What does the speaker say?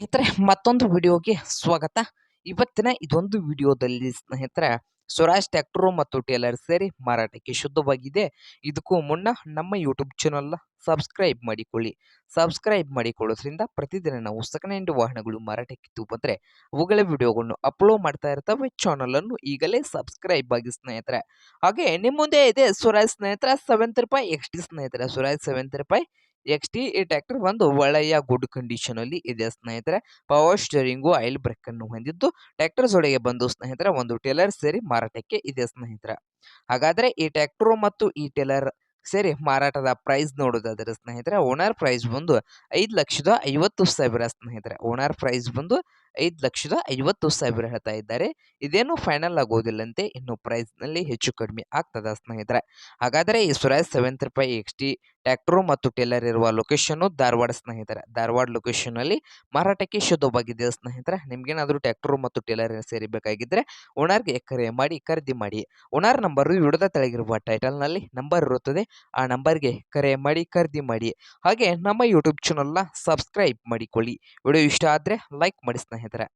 ಸ್ನೇಹಿತರೆ, ಮತ್ತೊಂದು ವಿಡಿಯೋಗೆ ಸ್ವಾಗತ. ಇವತ್ತಿನ ಇದೊಂದು ವಿಡಿಯೋದಲ್ಲಿ ಸ್ನೇಹಿತರೆ, ಸ್ವರಾಜ್ ಟ್ಯಾಕ್ಟ್ರು ಮತ್ತು ಟೇಲರ್ ಸೇರಿ ಮಾರಾಟಕ್ಕೆ ಶುದ್ಧವಾಗಿದೆ. ಇದಕ್ಕೂ ಮುನ್ನ ನಮ್ಮ ಯೂಟ್ಯೂಬ್ ಚಾನಲ್ನ ಸಬ್ಸ್ಕ್ರೈಬ್ ಮಾಡಿಕೊಳ್ಳಿ. ಸಬ್ಸ್ಕ್ರೈಬ್ ಮಾಡಿಕೊಳ್ಳೋದ್ರಿಂದ ಪ್ರತಿದಿನ ನಾವು ಸೆಕೆಂಡ್ ಹ್ಯಾಂಡ್ ವಾಹನಗಳು ಮಾರಾಟಕ್ಕಿತ್ತು ಬಂದರೆ, ಅವುಗಳ ವಿಡಿಯೋಗಳನ್ನು ಅಪ್ಲೋಡ್ ಮಾಡ್ತಾ ಇರ್ತವೆ. ಚಾನಲನ್ನು ಈಗಲೇ ಸಬ್ಸ್ಕ್ರೈಬ್ ಆಗಿ ಸ್ನೇಹಿತರೆ. ಹಾಗೆ ನಿಮ್ಮ ಮುಂದೆ ಇದೆ ಸ್ವರಾಜ್ ಸ್ನೇಹಿತರ ಸೆವೆಂತ್ ರೂಪಾಯಿ ಎಕ್ಸ್ ಸ್ನೇಹಿತರೆ, ಸ್ವರಾಜ್ ಸೆವೆಂತ್ ರೂಪಾಯಿ. ಎಕ್ಸ್ ಟಿ ಈ ಟ್ರ್ಯಾಕ್ಟರ್ ಒಂದು ಒಳ್ಳೆಯ ಗುಡ್ ಕಂಡೀಷನ್ ಅಲ್ಲಿ ಇದೆ ಸ್ನೇಹಿತರೆ. ಪವರ್ ಸ್ಟೇರಿಂಗು ಆಯಿಲ್ ಬ್ರೇಕ್ ಅನ್ನು ಹೊಂದಿದ್ದು ಟ್ರ್ಯಾಕ್ಟರ್ ಜೊತೆಗೆ ಬಂದು ಸ್ನೇಹಿತರೆ ಒಂದು ಟೇಲರ್ ಸೇರಿ ಮಾರಾಟಕ್ಕೆ ಇದೆ ಸ್ನೇಹಿತರೆ. ಹಾಗಾದ್ರೆ ಈ ಟ್ರ್ಯಾಕ್ಟರ್ ಮತ್ತು ಈ ಟೇಲರ್ ಸೇರಿ ಮಾರಾಟದ ಪ್ರೈಸ್ ನೋಡೋದಾದ್ರೆ ಸ್ನೇಹಿತರೆ ಓನರ್ ಪ್ರೈಸ್ ಬಂದು ಐದು ಲಕ್ಷದ ಐವತ್ತು ಸಾವಿರ ಸ್ನೇಹಿತರೆ. ಓನರ್ ಪ್ರೈಸ್ ಬಂದು ಐದು ಲಕ್ಷದ ಐವತ್ತು ಸಾವಿರ ಹೇಳ್ತಾ ಇದ್ದಾರೆ. ಇದೇನು ಫೈನಲ್ ಆಗೋದಿಲ್ಲಂತೆ, ಇನ್ನು ಪ್ರೈಸ್ನಲ್ಲಿ ಹೆಚ್ಚು ಕಡಿಮೆ ಆಗ್ತದ ಸ್ನೇಹಿತರೆ. ಹಾಗಾದ್ರೆ ಈ ಸ್ವರಾಜ್ ಸೆವೆಂತ್ ರೂಪಾಯಿ ಎಕ್ಸ್ ಟಿ ಟ್ರ್ಯಾಕ್ಟರ್ ಮತ್ತು ಟೇಲರ್ ಇರುವ ಲೊಕೇಶನ್ ಧಾರವಾಡ ಸ್ನೇಹಿತರೆ. ಧಾರವಾಡ ಲೊಕೇಶನ್ ಅಲ್ಲಿ ಮಾರಾಟಕ್ಕೆ ಶುದ್ಧವಾಗಿದೆ ಸ್ನೇಹಿತರೆ, ನಿಮ್ಗೇನಾದರೂ ಟ್ರ್ಯಾಕ್ಟರ್ ಮತ್ತು ಟೇಲರ್ ಸೇರಿ ಬೇಕಾಗಿದ್ರೆ ಓನರ್ಗೆ ಕರೆ ಮಾಡಿ ಖರೀದಿ ಮಾಡಿ. ಓನರ್ ನಂಬರ್ ವಿಡದ ತೆಳಗಿರುವ ಟೈಟಲ್ನಲ್ಲಿ ನಂಬರ್ ಇರುತ್ತದೆ. ಆ ನಂಬರ್ಗೆ ಕರೆ ಮಾಡಿ ಖರೀದಿ ಮಾಡಿ. ಹಾಗೆ ನಮ್ಮ ಯೂಟ್ಯೂಬ್ ಚಾನಲ್ನ ಸಬ್ಸ್ಕ್ರೈಬ್ ಮಾಡಿಕೊಳ್ಳಿ. ವಿಡಿಯೋ ಇಷ್ಟ ಆದರೆ ಲೈಕ್ ಮಾಡಿ ಸ್ನೇಹಿತರೆ.